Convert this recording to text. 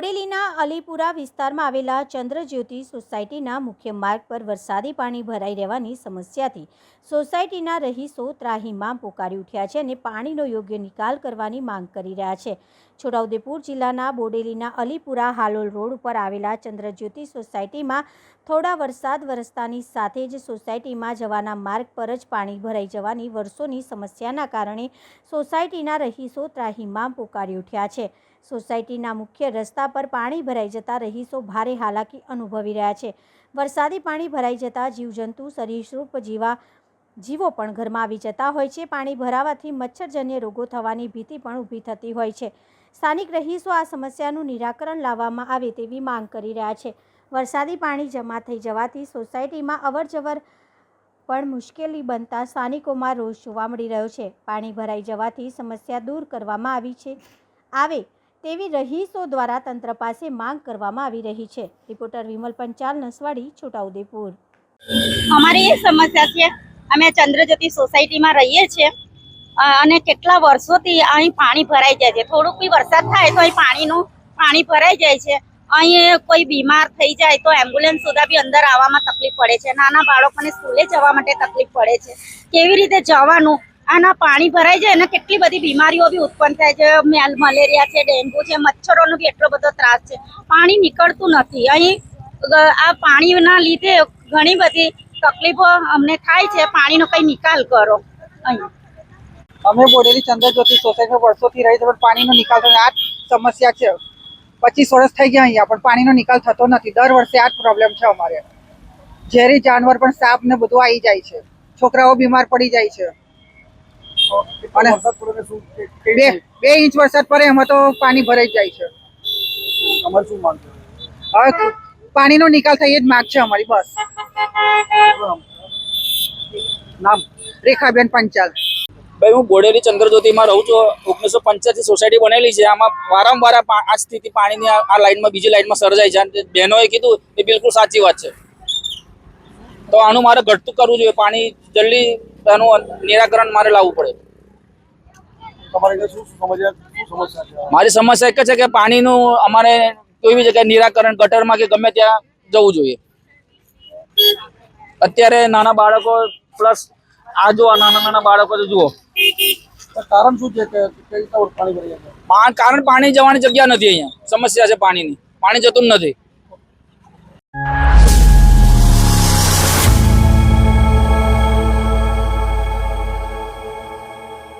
બોડેલીના અલીપુરા વિસ્તારમાં આવેલા ચંદ્રજ્યોતિ સોસાયટીના મુખ્ય માર્ગ પર વરસાદી પાણી ભરાઈ રહેવાની સમસ્યાથી સોસાયટીના રહીશો ત્રાહીમામ પોકારી ઉઠ્યા છે અને પાણીનો યોગ્ય નિકાલ કરવાની માંગ કરી રહ્યા છે. છોટાઉદેપુર જિલ્લાના બોડેલીના અલીપુરા હાલોલ રોડ ઉપર આવેલા ચંદ્રજ્યોતિ સોસાયટીમાં થોડા વરસાદ વરસતાની સાથે જ સોસાયટીમાં જવાના માર્ગ પર જ પાણી ભરાઈ જવાની વર્ષોની સમસ્યાના કારણે સોસાયટીના રહીશો ત્રાહીમામ પોકારી ઉઠ્યા છે. સોસાયટીના મુખ્ય રસ્તા પર પાણી ભરાઈ જતા રહીશો ભારે હાલાકી અનુભવી રહ્યા છે. વરસાદી પાણી ભરાઈ જતા જીવજંતુ સરીસૃપ જીવા, જીવો પણ ઘરમાં આવી જતા હોય છે. પાણી ભરાવાથી મચ્છરજન્ય રોગો થવાની ભીતિ પણ ઊભી થતી હોય છે. સ્થાનિક રહીશો આ સમસ્યાનું નિરાકરણ લાવવામાં આવે તેવી માંગ કરી રહ્યા છે. વરસાદી પાણી જમા થઈ જવાથી સોસાયટીમાં અવરજવર પણ મુશ્કેલી બનતા સ્થાનિકોમાં રોષ જોવા મળી રહ્યો છે. પાણી ભરાઈ જવાથી સમસ્યા દૂર કરવામાં આવી છે, આવે તેવી રહીશો દ્વારા તંત્ર પાસે માંગ કરવામાં આવી રહી છે. રિપોર્ટર વિમલ પંચાલ, નસવાડી, છોટાઉદેપુર. અમારી એ સમસ્યા છે, અમે ચંદ્રજ્યોતિ સોસાયટીમાં રહીએ છીએ. અને કેટલા વર્ષોથી અહીં પાણી ભરાઈ જાય છે. થોડુંક બી વરસાદ થાય તો અહીં પાણીનું, પાણી ભરાઈ જાય છે. અહીં કોઈ બીમાર થઈ જાય તો એમ્બ્યુલન્સ સુધા બી અંદર આવવામાં તકલીફ પડે છે. નાના બાળકોને સ્કૂલે જવા માટે તકલીફ પડે છે. કેવી રીતે જવાનું? આના પાણી ભરાઈ જાય અને કેટલી બધી બીમારીઓ બી ઉત્પન્ન થાય છે. મેલ, મલેરિયા છે, ડેન્ગ્યુ છે, મચ્છરોનો બી એટલો બધો ત્રાસ છે. પાણી નીકળતું નથી. અહીં આ પાણીના લીધે ઘણી બધી તકલીફો અમને થાય છે. પાણીનો કંઈ નિકાલ કરો. અહીં. અમે બોડેલી ચંદ્રજ્યોતિ સોસાયટીમાં વર્ષોથી રહી છે પણ પાણીનો નિકાલ થતો આ સમસ્યા છે. પચીસ વર્ષ થઈ ગયા અહીંયા પણ પાણીનો નિકાલ થતો નથી. દર વર્ષે આ જ પ્રોબ્લેમ છે અમારે. ઝેરી જાનવર પણ સાપ ને બધું આવી જાય છે. છોકરાઓ બીમાર પડી જાય છે. અને બે બે ઇંચ વરસાદ પડે એમાં તો પાણી ભરાઈ જાય છે. હવે પાણીનો નિકાલ થઈ જ માગ છે અમારી બસ. નામ? રેખાબેન પંચાલ. ભાઈ હું બોડેલી ચંદ્રજ્યોતિમાં રહું છું. ઓગણીસો પંચ્યાસી સોસાયટી બનેલી છે. આમાં વારંવાર આ સ્થિતિ પાણીની આ લાઈનમાં બીજી લાઈનમાં સર્જાય છે. બહેનોએ કીધું એ બિલકુલ સાચી વાત છે. તો આનું મારે ઘટતું કરવું જોઈએ. પાણી જલ્દી આનું નિરાકરણ મારે લાવવું પડે. મારી સમસ્યા એક છે કે પાણીનું અમારે કોઈ બી જગ્યાએ નિરાકરણ ગટરમાં કે ગમે ત્યાં જવું જોઈએ. અત્યારે નાના બાળકો પ્લસ આ જો નાના નાના બાળકો જુઓ. કારણ શું છે કે પાણી ભરી જાય કારણ પાણી જવાની જગ્યા નથી અહીંયા. સમસ્યા છે પાણીની. પાણી જતું નથી.